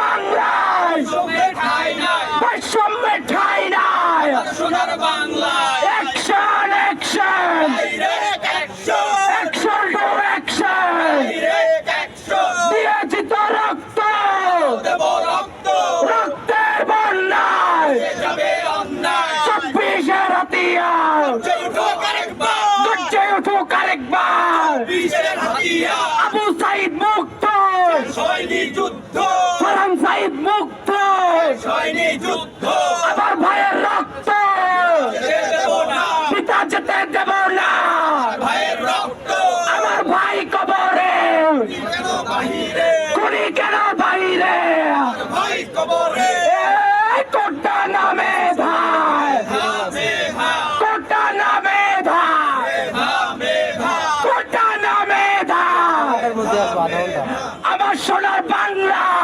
বাংলায়। বৈষম্যে ঠাই নাই। সোনার বাংলায়। Action action action to action দিয়েছি তো রক্ত। রক্তের বন্যায়। চব্বিশে রাতিয়ার গজ্জে উঠুক আরেকবার। আবু সাইদ মুক্ত। সৈনিক যুদ্ধ। ভাই যুদ্ধ। আমার ভাইয়ের রক্ত। পিতা যেতে দেব না। ভাইয়ের রক্ত। আমার ভাই কবরে। খুনি কেন বাইরে ভাই কবরে। কোটা নামে ধায় কোটা নামে ধায় কোটা নামে ধায় আমার সোনার নাই